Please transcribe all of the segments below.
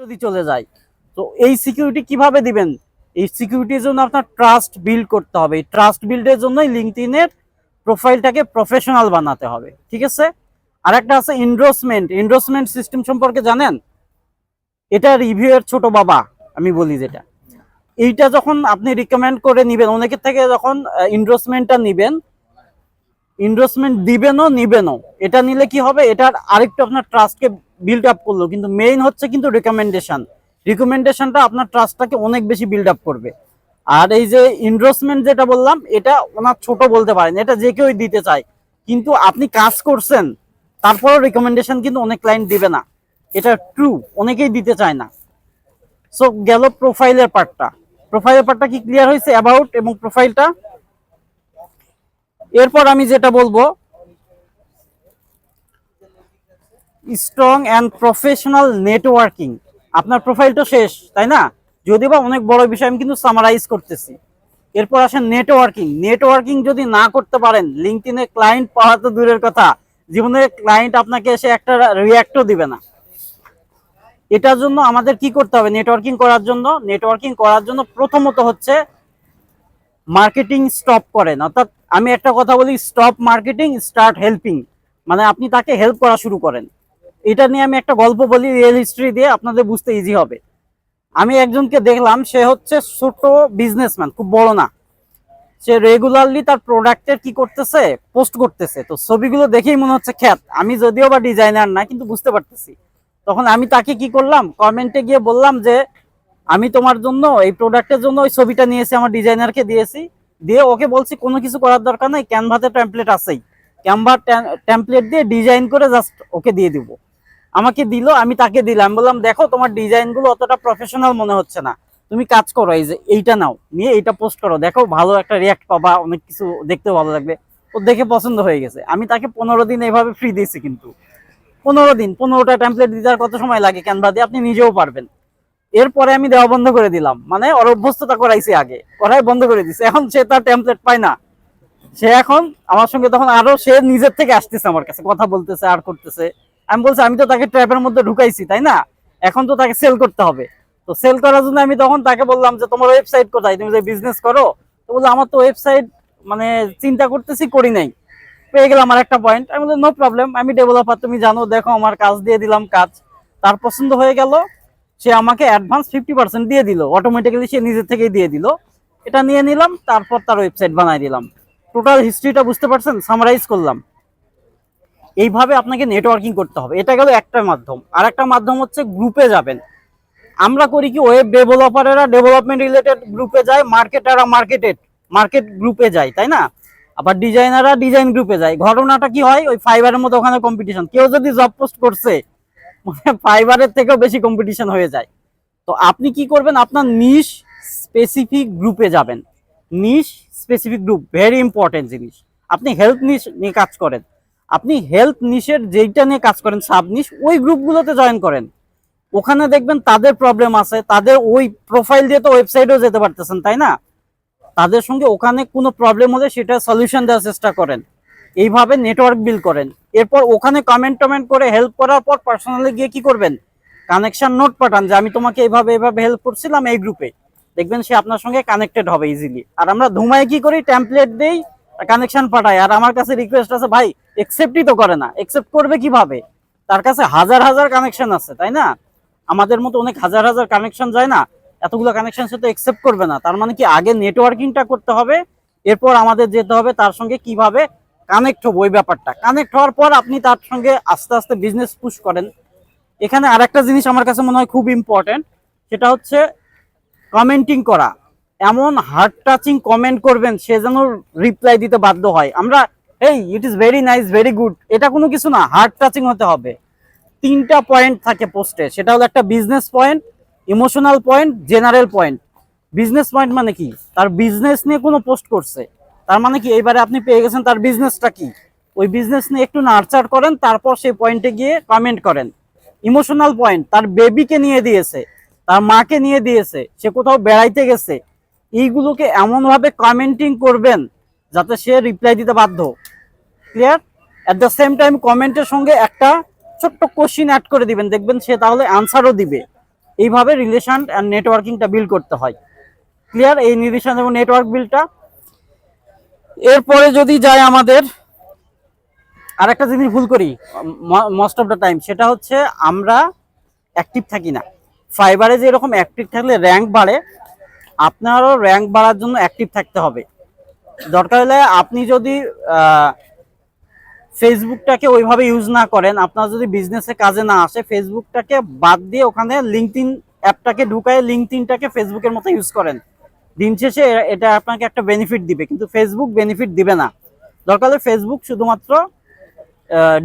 যদি চলে যায়, তো এই সিকিউরিটি কীভাবে দিবেন? এই সিকিউরিটির জন্য আপনার ট্রাস্ট বিল্ড করতে হবে। এই ট্রাস্ট বিল্ডের জন্যই লিঙ্কডিনের প্রোফাইলটাকে প্রফেশনাল বানাতে হবে, ঠিক আছে? আর একটা আছে ইন্ডোসমেন্ট ইন্ডোসমেন্ট সিস্টেম সম্পর্কে জানেন? এটা রিভিউয়ের ছোট বাবা, আমি বলি যেটা। এইটা যখন আপনি রিকমেন্ড করে নিবেন, অনেকের থেকে যখন ইন্ডোসমেন্টটা নিবেন ইনভেস্টমেন্ট দিবেনও, নিবেনও। এটা নিলে কি হবে? এটার আরেকটু আপনার ট্রাস্টকে বিল্ড আপ করল। কিন্তু মেইন হচ্ছে কিন্তু রিকমেন্ডেশন রিকমেন্ডেশনটা আপনার ট্রাস্টটাকে অনেক বেশি বিল্ড আপ করবে। আর এই যে ইনভেস্টমেন্ট যেটা বললাম, এটা ওনার ছোট বলতে পারেন, এটা যে কেউই দিতে চায়। কিন্তু আপনি কাজ করছেন, তারপরেও রিকমেন্ডেশন কিন্তু অনেক ক্লায়েন্ট দিবে না। এটা ট্রু অনেকেই দিতে চায় না। সো গেল প্রোফাইলের পার্টটা প্রোফাইলের পার্টটা কি ক্লিয়ার হয়েছে? অ্যাবাউট এবং প্রোফাইলটা এরপর আমি যেটা বলব স্ট্রং অ্যান্ড প্রফেশনাল নেটওয়ার্কিং আপনার প্রোফাইল তো শেষ, তাই না? যদি বা অনেক বড় বিষয়, আমি কিন্তু সামারাইজ করতেছি। এরপর আসেন নেটওয়ার্কিং নেটওয়ার্কিং যদি না করতে পারেন লিঙ্কডিনে ক্লায়েন্ট পাওয়া তো দূরের কথা। জীবনে ক্লায়েন্ট আপনাকে এসে একটা রিয়াক্টও দিবে না। এটার জন্য আমাদের কি করতে হবে? নেটওয়ার্কিং করার জন্য। নেটওয়ার্কিং করার জন্য প্রথমত হচ্ছে মার্কেটিং স্টপ করেন। অর্থাৎ আমি একটা কথা বলি স্টপ মার্কেটিং স্টার্ট হেল্পিং মানে আপনি তাকে হেল্প করা শুরু করেন। এটা নিয়ে আমি একটা গল্প বলি রিয়েল হিস্ট্রি দিয়ে আপনাদের বুঝতে ইজি হবে। আমি একজনকে দেখলাম, সে হচ্ছে ছোট বিজনেসম্যান খুব বড় না। সে রেগুলারলি তার প্রোডাক্টের কি করতেছে পোস্ট করতেছে। তো ছবিগুলো দেখেই মনে হচ্ছে, খ্যাত, আমি যদিও বা ডিজাইনার না, কিন্তু বুঝতে পারতেছি। তখন আমি তাকে কি করলাম কমেন্টে গিয়ে বললাম যে, আমি তোমার জন্য এই প্রোডাক্টের জন্য ওই ছবিটা নিয়েছি আমার ডিজাইনারকে দিয়েছি। দিয়ে ওকে বলছি, কোনো কিছু করার দরকার নাই ক্যানভাতে টেমপ্লেট আছেই। ক্যানভা টেমপ্লেট দিয়ে ডিজাইন করে জাস্ট ওকে দিয়ে দিব। আমাকে দিল, আমি তাকে দিলাম। বললাম, দেখো, তোমার ডিজাইনগুলো অতটা প্রফেশনাল মনে হচ্ছে না। তুমি কাজ করো, এই যে এইটা নাও, নিয়ে এইটা পোস্ট করো। দেখো, ভালো একটা রিয়াক্ট পাবা, অনেক কিছু দেখতে ভালো লাগবে। ও দেখে পছন্দ হয়ে গেছে। আমি তাকে পনেরো দিন এইভাবে ফ্রি দিয়েছি কিন্তু। পনেরো দিন, পনেরোটা টেমপ্লেট দিতে কত সময় লাগে? ক্যানভা দিয়ে আপনি নিজেও পারবেন। এরপরে আমি দেওয়া বন্ধ করে দিলাম। মানে ওর অভ্যস্ততা করাইছি আগে। করাই বন্ধ করে দিছে। এখন সে তার টেমপ্লেট পায় না। সে এখন আমার সঙ্গে তখন আরও সে নিজের থেকে আসতেছে আমার কাছে। কথা বলতেছে, আর করতেছে। আমি বলছি, আমি তো তাকে ট্র্যাপের মধ্যে ঢুকাইছি, তাই না? এখন তো তাকে সেল করতে হবে। তো সেল করার জন্য আমি তখন তাকে বললাম যে, তোমার ওয়েবসাইট কোথায়? তুমি যে বিজনেস করো? তো বলল, আমার তো ওয়েবসাইট মানে চিন্তা করতেছি, করি নাই। পেয়ে গেলাম আমার একটা পয়েন্ট আমি বললাম নো প্রবলেম আমি ডেভেলপার তুমি জানো, দেখো, আমার কাজ দিয়ে দিলাম কাজ। তার পছন্দ হয়ে গেল। সে আমাকে অ্যাডভান্স ফিফটি পার্সেন্ট দিয়ে দিল অটোমেটিক্যালি সে নিজের থেকেই দিয়ে দিল। এটা নিয়ে নিলাম, তারপর তার ওয়েবসাইট বানাই দিলাম। টোটাল হিস্ট্রিটা বুঝতে পারছেন? সামারাইজ করলাম। এইভাবে আপনাকে নেটওয়ার্কিং করতে হবে। এটা গেল একটা মাধ্যম। আর একটা মাধ্যম হচ্ছে গ্রুপে যাবেন। আমরা করি কি ওয়েব ডেভেলপারেরা ডেভেলপমেন্ট রিলেটেড গ্রুপে যায় মার্কেটাররা মার্কেটেড মার্কেট গ্রুপে যায়, তাই না? আবার ডিজাইনাররা ডিজাইন গ্রুপে যায়। ঘটনাটা কি হয়? ওই ফাইবারের মতো ওখানে কম্পিটিশন কেউ যদি জব পোস্ট করছে মানে ফাইবারের থেকেও বেশি কম্পিটিশন হয়ে যায়। তো আপনি কি করবেন? আপনার নিশ স্পেসিফিক গ্রুপে যাবেন। Niche specific group very important জিনিস। আপনি হেলথ নিশ নিয়ে কাজ করেন। আপনি হেলথ নিশের যেইটা নিয়ে কাজ করেন সাব নিশ ওই গ্রুপগুলোতে জয়েন করেন। ওখানে দেখবেন তাদের প্রবলেম আছে, তাদের ওই প্রোফাইল দিয়ে তো ওয়েবসাইটেও যেতে পারতেছেন, তাই না? তাদের সঙ্গে ওখানে কোনো প্রবলেম হলে সেটা সলিউশন দেওয়ার চেষ্টা করেন। এইভাবে নেটওয়ার্ক বিল করেন। এরপর ওখানে কমেন্ট টমেন্ট করে হেল্প করার পর পার্সোনালি গিয়ে কি করবেন? কানেকশন নোট পাঠান যে, আমি তোমাকে এইভাবে এইভাবে হেল্প করছিলাম এই গ্রুপে দেখবেন সে আপনার সঙ্গে কানেক্টেড হবে ইজিলি আর আমরা ধুমায় কি করি? টেমপ্লেট দেই কানেকশন পাঠাই। আর আমার কাছে রিকোয়েস্ট আছে, ভাই একসেপ্টই তো করে না। একসেপ্ট করবে কীভাবে? তার কাছে হাজার হাজার কানেকশন আছে, তাই না? আমাদের মতো অনেক হাজার হাজার কানেকশন যায় না। এতগুলো কানেকশন সে তো একসেপ্ট করবে না। তার মানে কি আগে নেটওয়ার্কিংটা করতে হবে। এরপর আমাদের যেতে হবে তার সঙ্গে কীভাবে কানেক্ট হব ওই ব্যাপারটা। কানেক্ট হওয়ার পর আপনি তার সঙ্গে আস্তে আস্তে বিজনেস পুশ করেন। এখানে আরেকটা জিনিস আমার কাছে মনে হয় খুব ইম্পর্টেন্ট সেটা হচ্ছে কমেন্টিং করা। এমন হার্ট টাচিং কমেন্ট করবেন, সে যেন রিপ্লাই দিতে বাধ্য হয়। আমরা এই it is very nice very good এটা কোনো কিছু না হার্ট টাচিং হতে হবে। তিনটা পয়েন্ট থাকে পোস্টে সেটা হলো একটা business point emotional point general point business point মানে কি? তার বিজনেস নিয়ে কোনো পোস্ট করছে। তার মানে কি, এইবারে আপনি পেয়ে গেছেন তার বিজনেসটা কি? ওই বিজনেস নিয়ে একটু নার্চার করেন, তারপর সেই পয়েন্টে গিয়ে কমেন্ট করেন। ইমোশনাল পয়েন্ট তার বেবিকে নিয়ে দিয়েছে, তার মাকে নিয়ে দিয়েছে, সে কোথাও বেড়াইতে গেছে। এইগুলোকে এমনভাবে কমেন্টিং করবেন যাতে সে রিপ্লাই দিতে বাধ্য। Clear at the same time কমেন্টের সঙ্গে একটা ছোট্ট কোশ্চিন অ্যাড করে দিবেন। দেখবেন সে তাহলে আনসারও দিবে। এইভাবে রিলেশন অ্যান্ড নেটওয়ার্কিংটা বিল্ড করতে হয়। ক্লিয়ার এই রিলেশন এবং নেটওয়ার্ক বিলটা এরপরে যদি যায় আমাদের, আরেকটা জিনিস ভুল করি মোস্ট অফ দ্য টাইম সেটা হচ্ছে আমরা অ্যাক্টিভ থাকি না। ফাইবারে যে এরকম অ্যাক্টিভ থাকলে র্যাঙ্ক বাড়ে, আপনারও র্যাঙ্ক বাড়ার জন্য অ্যাক্টিভ থাকতে হবে। দরকার হলে আপনি যদি ফেসবুকটাকে ওইভাবে ইউজ না করেন, আপনার যদি বিজনেসে কাজে না আসে ফেসবুকটাকে বাদ দিয়ে ওখানে লিঙ্কডিন অ্যাপটাকে ঢুকায় লিঙ্কডিনটাকে ফেসবুকের মতো ইউজ করেন। দিন শেষে এটা আপনাকে একটা বেনিফিট দিবে, কিন্তু ফেসবুক বেনিফিট দিবে না। দরকার হলে ফেসবুক শুধুমাত্র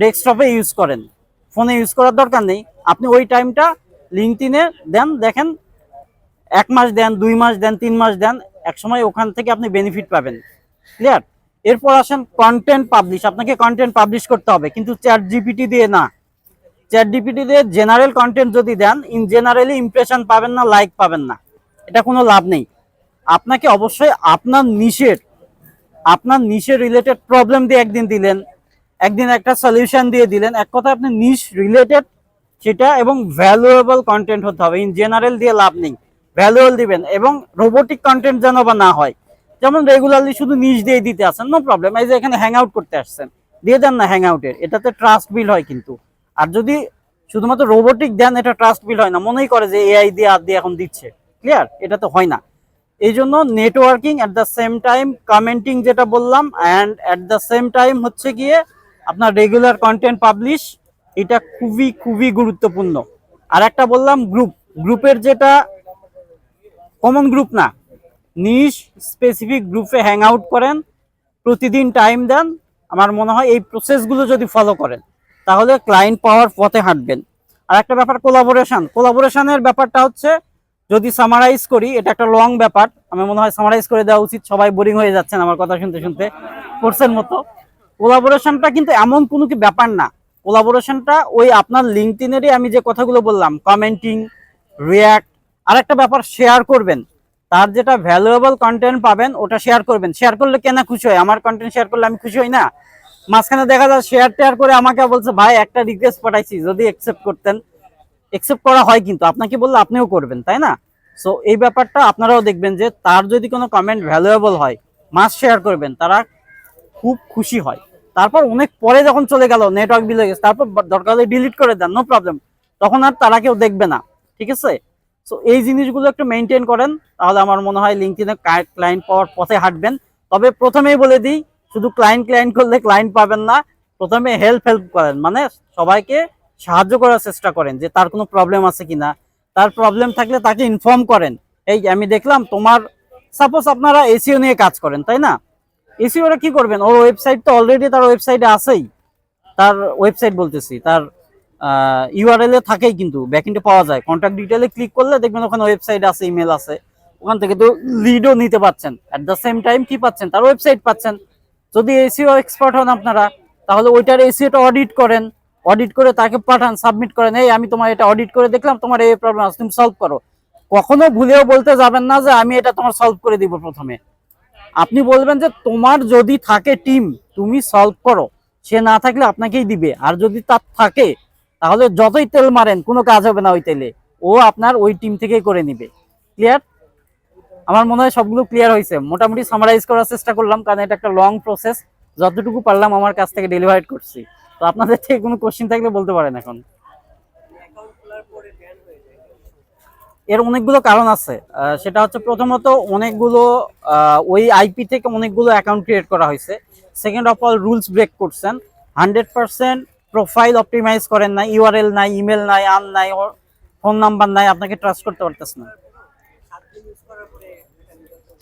ডেস্কটপে ইউজ করেন। ফোনে ইউজ করার দরকার নেই। আপনি ওই টাইমটা লিঙ্কডিনে দেন, দেখেন, এক মাস দেন, দুই মাস দেন, তিন মাস দেন এক সময় ওখান থেকে আপনি বেনিফিট পাবেন। ক্লিয়ার এরপর আসেন কন্টেন্ট পাবলিশ আপনাকে কন্টেন্ট পাবলিশ করতে হবে, কিন্তু চ্যাট জিপিটি দিয়ে না। চ্যাট জিপিটি দিয়ে জেনারেল কন্টেন্ট যদি দেন ইন জেনারেলি ইমপ্রেশন পাবেন না লাইক পাবেন না। এটা কোনো লাভ নেই। আপনাকে অবশ্যই আপনার নিশের আপনার নিশের রিলেটেড প্রবলেম দিয়ে একদিন দিলেন, একদিন একটা সলিউশন দিয়ে দিলেন। এক কথা আপনি নিশ রিলেটেড সেটা এবং ভ্যালুয়েবল কন্টেন্ট হতে হবে। ইন জেনারেল দিয়ে লাভ নেই। ভ্যালুয়েবল দিবেন এবং রোবোটিক কন্টেন্ট যেন বা না হয়। যেমন রেগুলারলি শুধু নিজ দিয়ে দিতে আসেন নো প্রবলেম এই যে এখানে হ্যাং আউট করতে আসছেন, দিয়ে দেন না হ্যাং আউটের এটাতে ট্রাস্ট বিল হয় কিন্তু। আর যদি শুধুমাত্র রোবোটিক দেন, এটা ট্রাস্ট বিল হয় না। মনেই করে যে এআই দিয়ে, আর দিয়ে এখন দিচ্ছে। ক্লিয়ার এটা তো হয় না। এই জন্য networking at the same time commenting যেটা বললাম and at the same time হচ্ছে গিয়ে আপনার রেগুলার কন্টেন্ট পাবলিশ এটা খুবই খুবই গুরুত্বপূর্ণ। আর একটা বললাম গ্রুপ গ্রুপের যেটা কমন গ্রুপ না নিশ স্পেসিফিক গ্রুপে হ্যাং আউট করেন, প্রতিদিন টাইম দেন, আমার মনে হয় এই প্রসেসগুলো যদি ফলো করেন, তাহলে ক্লায়েন্ট পাওয়ার পথে হাঁটবেন। আর একটা ব্যাপার কোলাবোরেশন কোলাবোরেশনের ব্যাপারটা হচ্ছে যদি সামারাইজ করি, এটা একটা লং ব্যাপার। আমার মনে হয় সামারাইজ করে দেওয়া উচিত, সবাই বোরিং হয়ে যাচ্ছেন আমার কথা শুনতে শুনতে কোর্সের মতো। কোলাবোরেশনটা কিন্তু এমন কোনো কি ব্যাপার না। কোলাবোরেশনটা ওই আপনার লিঙ্কডিনেরই আমি যে কথাগুলো বললাম কমেন্টিং রিয়াক্ট আর একটা ব্যাপার শেয়ার করবেন। তার যেটা ভ্যালুয়েবল কন্টেন্ট পাবেন, ওটা শেয়ার করবেন। শেয়ার করলে কেনা খুশি হয়? আমার কন্টেন্ট শেয়ার করলে আমি খুশি হই না? মাঝখানে দেখা যায় শেয়ার টেয়ার করে আমাকে বলছে, ভাই, একটা রিকোয়েস্ট পাঠাইছি, যদি একসেপ্ট করতেন। একসেপ্ট করা হয় কিন্তু, আপনাকে বললে আপনিও করবেন, তাই না? সো এই ব্যাপারটা আপনারাও দেখবেন যে তার যদি কোনো কমেন্ট ভ্যালুয়েবল হয় মাস শেয়ার করবেন, তারা খুব খুশি হয়। তারপর অনেক পরে যখন চলে গেল নেটওয়ার্ক বিল হয়ে গেছে, তারপর দরকার হলে ডিলিট করে দেন নো প্রবলেম তখন আর তারা কেউ দেখবে না, ঠিক আছে? সো এই জিনিসগুলো একটু মেনটেন করেন, তাহলে আমার মনে হয় লিঙ্কডিনে ক্লায়েন্ট পাওয়ার পথে হাঁটবেন। তবে প্রথমেই বলে দিই, শুধু ক্লায়েন্ট ক্লায়েন্ট করলে ক্লায়েন্ট পাবেন না, প্রথমে হেল্প হেল্প করেন। মানে সবাইকে সাহায্য করার চেষ্টা করেন যে তার কোনো প্রবলেম আছে কিনা। তার প্রবলেম থাকলে তাকে ইনফর্ম করেন। এই আমি দেখলাম তোমার সাপোজ আপনারা এসিও নিয়ে কাজ করেন, তাই না? এসিও ওরা কি করবেন? ওর ওয়েবসাইট তো অলরেডি তার ওয়েবসাইটে আছেই। তার ওয়েবসাইট বলতেছি, তার ইউআরএল এ থাকেই কিন্তু ব্যাকএন্ডে পাওয়া যায়। কন্ট্যাক্ট ডিটেলে ক্লিক করলে দেখবেন ওখানে ওয়েবসাইট আছে ইমেল আছে। ওখান থেকে তো লিডও নিতে পারছেন অ্যাট দ্য সেম টাইম কি পাচ্ছেন? তার ওয়েবসাইট পাচ্ছেন। যদি এসিও এক্সপার্ট হন আপনারা, তাহলে ওইটার এসিওটা অডিট করেন। অডিট করে তাকে পাঠান সাবমিট করেন। এই, আমি তোমার এটা অডিট করে দেখলাম, তোমার এই প্রবলেম আছে, তুমি সলভ করো। কখনো ভুলেও বলতে যাবেন না যে আমি এটা তোমার সলভ করে দিব প্রথমে। আপনি বলবেন যে তোমার যদি থাকে টিম তুমি সলভ করো। সে না থাকলে আপনাকেই দিবে। আর যদি তার থাকে, তাহলে যতই তেল মারেন, কোনো কাজ হবে না ওই তেলে। ও আপনার ওই টিম থেকেই করে নিবে। ক্লিয়ার আমার মনে হয় সবগুলো ক্লিয়ার হয়েছে। মোটামুটি সামারাইজ করার চেষ্টা করলাম, কারণ এটা একটা লং প্রসেস যতটুকু পারলাম আমার কাছ থেকে ডেলিভারি করছি। তো আপনাদের থেকে কোনো কোশ্চিন থাকলে বলতে পারেন এখন। এর অনেকগুলো কারণ আছে। সেটা হচ্ছে প্রথমত অনেকগুলো ওই আইপি থেকে অনেকগুলো অ্যাকাউন্ট ক্রিয়েট করা হয়েছে। Second of all rules break করছেন। হান্ড্রেড পার্সেন্ট প্রোফাইল অপটিমাইজ করেন না ইউআরএল নাই ইমেল নাই আন নাই ফোন নাম্বার নাই, আপনাকে ট্রাস্ট করতে পারতেছ না।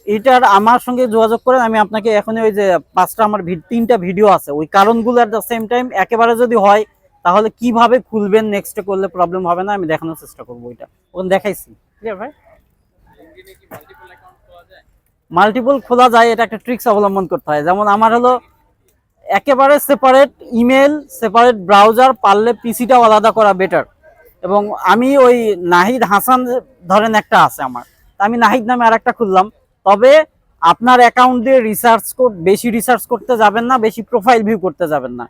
এটার আমার সঙ্গে যোগাযোগ করেন আমি আপনাকে এখনই ওই যে পাঁচটা আমার তিনটা ভিডিও আছে। ওই কারণগুলো অ্যাট দ্য সেম টাইম একেবারে যদি হয় তাহলে কীভাবে খুলবেন নেক্সটে করলে প্রবলেম হবে না আমি দেখানোর চেষ্টা করব ওইটা। ওখানে দেখাইছি। ভাই। মাল্টিপল খোলা যায় এটা একটা ট্রিক্স অবলম্বন করতে হয়। যেমন আমার হলো একেবারে সেপারেট ইমেল সেপারেট ব্রাউজার পারলে পিসিটাও আলাদা করা বেটার এবং আমি ওই নাহিদ হাসান ধরেন একটা আছে আমার। আমি নাহিদ নামে আর একটা খুললাম। তবে আপনার অ্যাকাউন্ট দিয়ে রিসার্চ বেশি রিসার্চ করতে যাবেন না, বেশি প্রোফাইল ভিউ করতে যাবেন না।